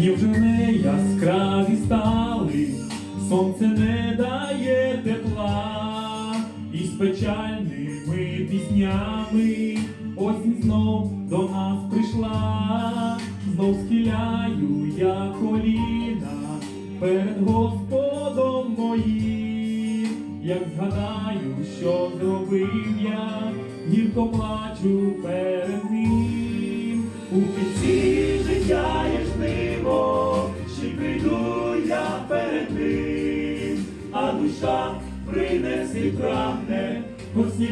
Дні вже не яскраві стали, сонце не дає тепла, і з печальними піснями осінь знов до нас прийшла, знов схиляю я коліна перед Господом моїм, як згадаю, що зробив я, гірко плачу перед ним. У кінці життя душа принеси прагне, хоч ні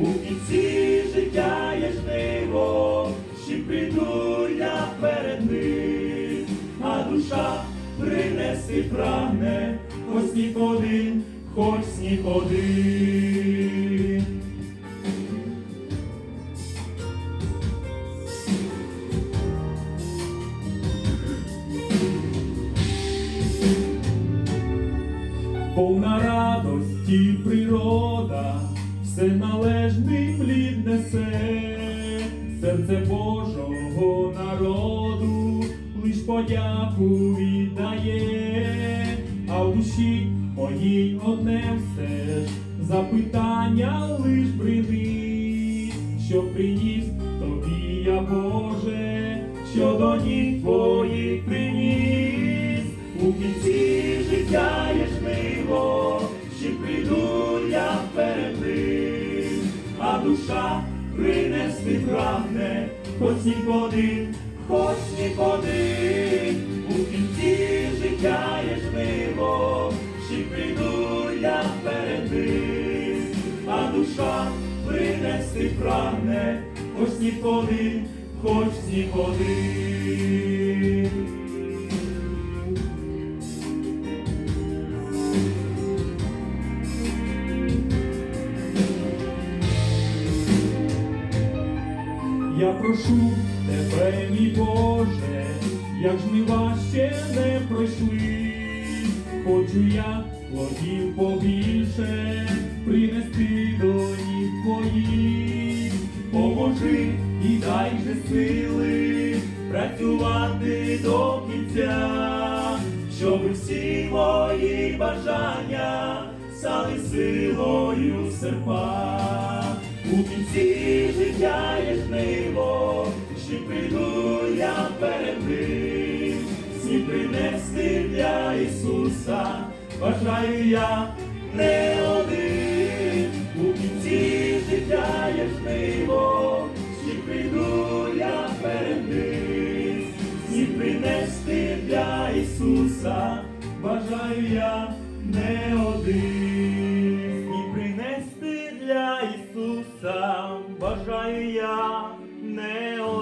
у кінці життя є жниво, чи прийду я перед ним, а душа принеси прагне, Господи, хоч ні подив. Повна радості природа, все належний плід несе, серце Божого народу, лиш подяку віддає, а в душі моїй одне все ж запитання лиш прийди, що приніс тобі я Боже, що до ніг твоїх приніс у кінці життя є жниво, чи прийду я перед ним, а душа принести прагне, хоч ніколи, хоч ніколи, у кінці життя є жниво, чи прийду я перед ним, а душа принести прагне, хоч ніколи, хоч ніколи. Я прошу тебе, мій Боже, як жнива ще не пройшли, хочу я плодів побільше принести до ніг твоїх, поможи і дай же сили працювати до кінця, щоб всі мої бажання стали силою серпа. У кінці життя є жниво, чи прийду я перед ним, всі принести для Ісуса, бажаю я не один, у кінці життя є жниво, чи прийду я перед ним, всі принести для Ісуса, бажаю я не один, meu